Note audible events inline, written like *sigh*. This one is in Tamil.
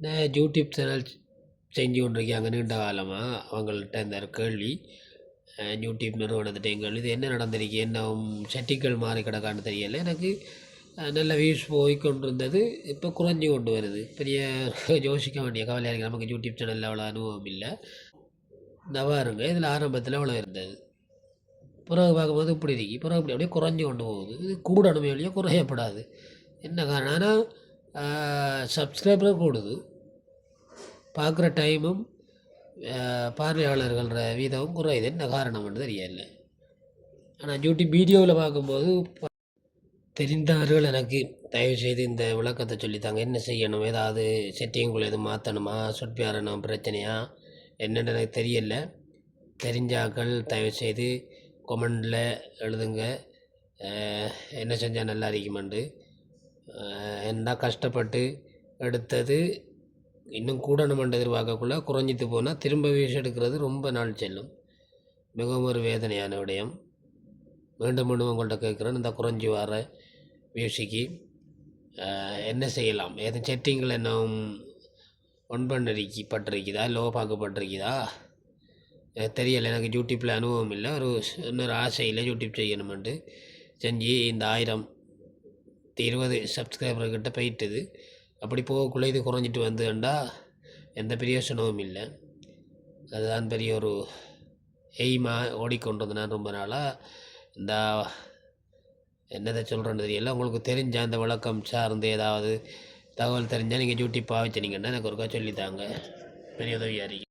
இந்த யூடியூப் சேனல் செஞ்சு கொண்டிருக்காங்க நீண்ட காலமாக அவங்கள்ட்ட இந்த கேள்வி. யூடியூப் நிறுவனத்திட்ட கேள்வி? இது என்ன நடந்திருக்கு? என்ன செட்டிகள் மாறி கிடக்கான்னு தெரியல. எனக்கு நல்ல வியூஸ் போய் கொண்டிருந்தது இப்போ குறைஞ்சி கொண்டு வருது. பெரிய *laughs* யோசிக்க வேண்டிய கவலையாக இருக்குது நமக்கு யூடியூப் சேனலில் அவ்வளோ அனுபவம் இல்லை. நவாருங்க இதில் ஆரம்பத்தில் அவ்வளோ இருந்தது. பிறகு பார்க்கும்போது இப்படி இருக்கு. பிறகு இப்படி அப்படியே குறைஞ்சி கொண்டு போகுது. இது கூடணுமே வழியாக குறையப்படாது. என்ன காரணம் ஆனால் கூடுது. பார்க்குற டைமும் பார்வையாளர்கள்ற வீதமும் குறையுது என்ன காரணம்னு தெரியல. ஆனால் யூடியூப் வீடியோவில் பார்க்கும்போது தெரிந்தவர்கள் எனக்கு தயவுசெய்து இந்த விளக்கத்தை சொல்லித்தாங்க. என்ன செய்யணும்? ஏதாவது செட்டிங்குள்ள எதுவும் மாற்றணுமா சொற்பியாரணும் பிரச்சனையா? என்னென்னு எனக்கு தெரியல. தெரிஞ்சாக்கள் தயவுசெய்து கொமெண்டில் எழுதுங்க. என்ன செஞ்சால் நல்லா இருக்குமெண்டு. என்ன கஷ்டப்பட்டு எடுத்தது இன்னும் கூட நம்ம எதிர்பார்க்கக்குள்ள குறைஞ்சிட்டு போனால் திரும்ப வீஸ் எடுக்கிறது ரொம்ப நாள் செல்லும். மிகவும் ஒரு வேதனையான விடயம். மீண்டும் மீண்டும் உங்கள்கிட்ட கேட்குறேன். இந்த குறைஞ்சி வர மியூசிக்கு என்ன செய்யலாம்? எதுவும் செட்டிங்கில் என்ன ஒன் பண்ணிருக்கி பட்டிருக்குதா லோ பார்க்கப்பட்டிருக்குதா எனக்கு தெரியலை. எனக்கு யூடியூப்பில் அனுபவம் இல்லை. ஒரு இன்னொரு ஆசையில் யூடியூப் செய்யணுமென்ட்டு. செஞ்சு இந்த ஆயிரம் இருபது சப்ஸ்கிரைபர்கிட்ட போயிட்டுது. அப்படி போகக்குள்ளே இது குறைஞ்சிட்டு வந்துண்டா எந்த பிரயோசனமும் இல்லை. அதுதான் பெரிய ஒரு எய்மாக ஓடிக்கொண்டு நான் ரொம்ப நாளாக இந்த என்னதை சொல்கிறேன்னு தெரியல. உங்களுக்கு தெரிஞ்ச அந்த விளக்கம் சார்ந்து ஏதாவது தகவல் தெரிஞ்சால் நீங்கள் யூடியூப் பாவிச்சினீங்கன்னா எனக்கு ஒருக்கா சொல்லித்தாங்க பெரிய உதவியாக இருக்கு.